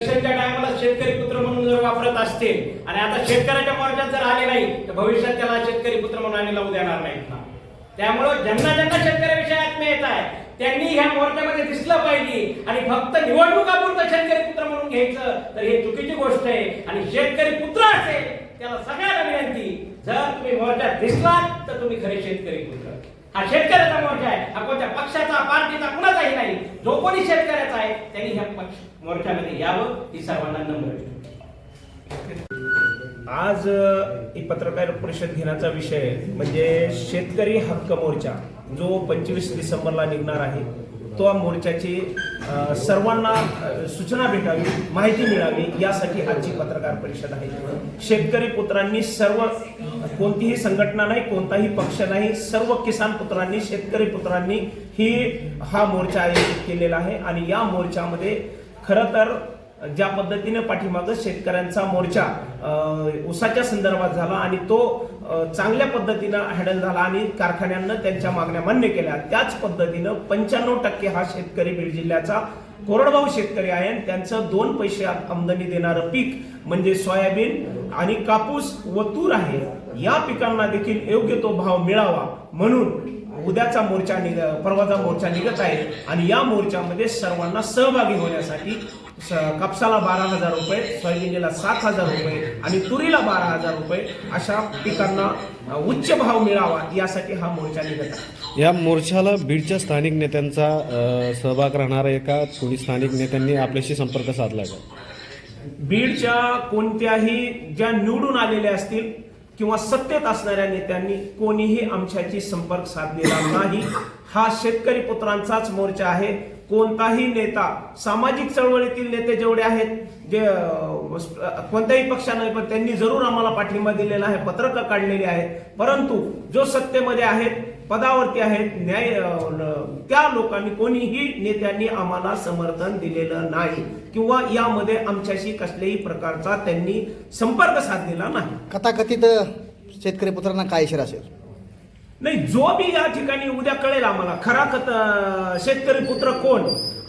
इलेक्शनच्या टायमाला शेतकरी पुत्र म्हणून जर वापरत असतील आणि आता शेतकऱ्याच्या मोर्चात जर आले नाही तर भविष्यात त्याला शेतकरी पुत्र म्हणून आणि लावू देणार नाहीत ना. त्यामुळं ज्यांना ज्यांना शेतकऱ्याविषयी आत्मीय येत आहे त्यांनी ह्या मोर्चामध्ये दिसलं पाहिजे आणि फक्त निवडणुकापुरतं शेतकरी पुत्र म्हणून घ्यायचं तर हे चुकीची गोष्ट आहे. आणि शेतकरी पुत्र असेल त्याला सगळ्यांना विनंती जर तुम्ही मोर्चात दिसलात तर तुम्ही खरे शेतकरी पुत्र. हा शेतकऱ्याचा मोर्चा आहे हा कोणत्या पक्षाचा पार्टीचा कुणाचाही जो कोणी शेतकऱ्याचा आहे त्यांनी ह्या पक्ष मोर्चामध्ये यावं ही सर्वांना नम्र आज ही पत्रकार परिषद घेण्याचा विषय म्हणजे शेतकरी हक्क मोर्चा जो पंचवीस डिसेंबरला निघणार आहे. तो मोर्चाची सर्वांना सूचना भेटावी माहिती मिळावी यासाठी आजची पत्रकार परिषद आहे. शेतकरी पुत्रांनी सर्व कोणतीही संघटना नाही कोणताही पक्ष नाही सर्व किसान पुत्रांनी शेतकरी पुत्रांनी ही हा मोर्चा आयोजित केलेला आहे. आणि या मोर्चामध्ये खरं तर ज्या पद्धतीने पाठीमागं शेतकऱ्यांचा मोर्चा उसाच्या ऊसाच्या संदर्भात झाला आणि तो चांगल्या पद्धतीनं हँडल झाला आणि कारखान्यांना त्यांच्या मागण्या मान्य केल्या. त्याच पद्धतीनं पंच्याण्णव टक्के हा शेतकरी बीड जिल्ह्याचा कोरडभाऊ शेतकरी आहे आणि त्यांचं दोन पैसे आमदनी देणारं पीक म्हणजे सोयाबीन आणि कापूस व तूर आहे. या पिकांना देखील योग्य तो भाव मिळावा म्हणून उद्याचा मोर्चा निघ परवाचा मोर्चा निघत आहे. आणि या मोर्चामध्ये सर्वांना सहभागी होण्यासाठी कापसाला बारा हजार रुपये सोयाबीनला सात हजार रुपये आणि तुरीला बारा हजार रुपये अशा पिकांना उच्च भाव मिळावा यासाठी हा मोर्चा निघत या मोर्चाला बीडच्या स्थानिक नेत्यांचा सहभाग राहणार आहे का कोणी स्थानिक नेत्यांनी आपल्याशी संपर्क साधला का बीडच्या कोणत्याही ज्या निवडून आलेल्या असतील किंवा सत्तेत असणाऱ्या नेत्यांनी कोणीही आमच्याशी संपर्क साधलेला नाही. हा शेतकरी पुत्रांचाच मोर्चा आहे. कोणताही नेता सामाजिक चळवळीतील नेते जेवढे आहेत जे कोणत्याही पक्षाने पण त्यांनी जरूर आम्हाला पाठिंबा दिलेला आहे पत्रकं काढलेली आहेत. परंतु जो सत्तेमध्ये आहेत पदावरती आहेत न्याय त्या लोकांनी कोणीही नेत्यांनी आम्हाला समर्थन दिलेलं नाही किंवा यामध्ये आमच्याशी कसल्याही प्रकारचा त्यांनी संपर्क साधलेला नाही. कथाकथित शेतकरी पुत्रांना काय इशारा असेल? नाही जो बी या ठिकाणी उद्या कळेल आम्हाला. खरा खत शेतकरी पुत्र कोण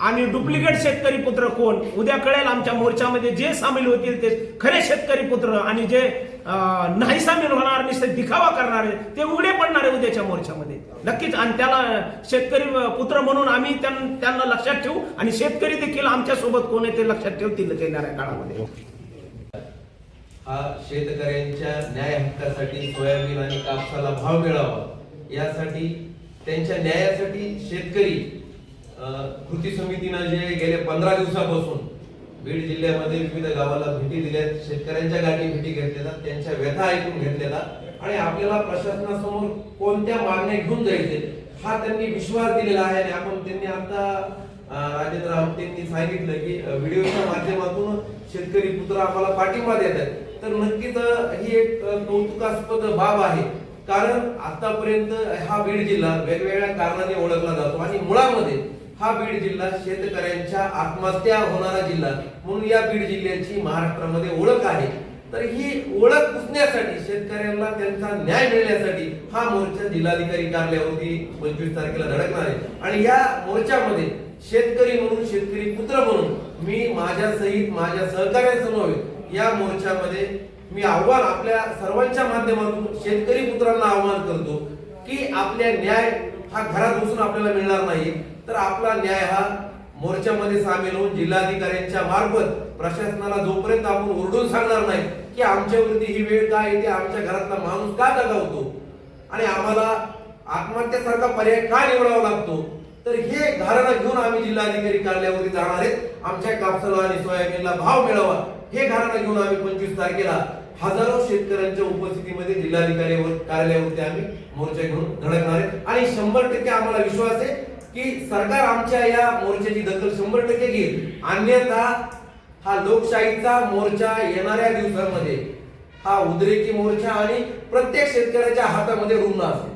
आणि डुप्लिकेट शेतकरी पुत्र कोण उद्या कळेल आमच्या मोर्चामध्ये जे सामील होतील ते खरे शेतकरी पुत्र आणि जे नाही सामील होणार नुसते दिखावा करणारे ते उघडे पडणारे उद्याच्या मोर्चामध्ये. नक्कीच आणि त्याला शेतकरी पुत्र म्हणून आम्ही त्यांना लक्षात ठेवू आणि शेतकरी देखील आमच्यासोबत कोण आहे ते लक्षात ठेवतील येणाऱ्या काळामध्ये. हा शेतकऱ्यांच्या न्याय हक्कासाठी सोयाबीन आणि कापसाला भाव मिळावा. यासाठी त्यांच्या न्यायासाठी शेतकरी कृती समितीनं जे गेल्या पंधरा दिवसापासून बीड जिल्ह्यामध्ये विविध गावाला भेटी दिल्या शेतकऱ्यांच्या गाठी भेटी घेतलेल्या त्यांच्या व्यथा ऐकून घेतलेला आणि आपल्याला प्रशासनासमोर कोणत्या मागण्या घेऊन जायचे हा त्यांनी विश्वास दिलेला आहे आणि आपण त्यांनी आता राजेंद्र आमटेंनी सांगितलं की व्हिडिओच्या माध्यमातून शेतकरी पुत्र आम्हाला पाठिंबा देत आहेत तर नक्कीच ही एक कौतुकास्पद बाब आहे. कारण आतापर्यंत हा बीड जिल्हा वेगवेगळ्या कारणाने ओळखला जातो आणि मुळामध्ये हा बीड जिल्हा शेतकऱ्यांच्या आत्महत्या होणारा जिल्हा. म्हणून या बीड जिल्ह्याची महाराष्ट्रामध्ये ओळख आहे. तर ही ओळख पुसण्यासाठी शेतकऱ्यांना त्यांचा न्याय मिळण्यासाठी हा मोर्चा जिल्हाधिकारी कार्यालयावरती पंचवीस तारखेला धडकणार आहे. आणि या मोर्चामध्ये शेतकरी म्हणून शेतकरी पुत्र म्हणून मी माझ्या सहित माझ्या सहकार्यांसमोर या मोर्चामध्ये मी आव्हान आपल्या सर्वांच्या माध्यमातून शेतकरी पुत्रांना आव्हान करतो की आपल्या न्याय हा घरात बसून आपल्याला मिळणार नाही तर आपला न्याय हा मोर्चामध्ये सामील होऊन जिल्हाधिकाऱ्यांच्या मार्फत प्रशासनाला जोपर्यंत आपण ओरडून सांगणार नाही की आमच्यावरती ही वेळ काय येते आमच्या घरातला माणूस का दगावतो? आणि आम्हाला आत्महत्यासारखा पर्याय का निवडावा लागतो? तर हे घराणा घेऊन आम्ही जिल्हाधिकारी कार्यालयावरती जाणार आहेत आमच्या कापसाला आणि सोयाबीनला भाव मिळावा हे घराणा घेऊन आम्ही पंचवीस तारखेला हजारो शेतकऱ्यांच्या उपस्थितीमध्ये जिल्हाधिकाऱ्यावर कार्यालयावरती आम्ही मोर्चा घेऊन धडकणार आहे. आणि शंभर टक्के आम्हाला विश्वास आहे की सरकार आमच्या या मोर्चाची दखल शंभर टक्के घेईल. अन्यथा हा लोकशाहीचा मोर्चा येणाऱ्या दिवसांमध्ये हा उद्रेकी मोर्चा आणि प्रत्येक शेतकऱ्याच्या हातामध्ये रुग्ण असेल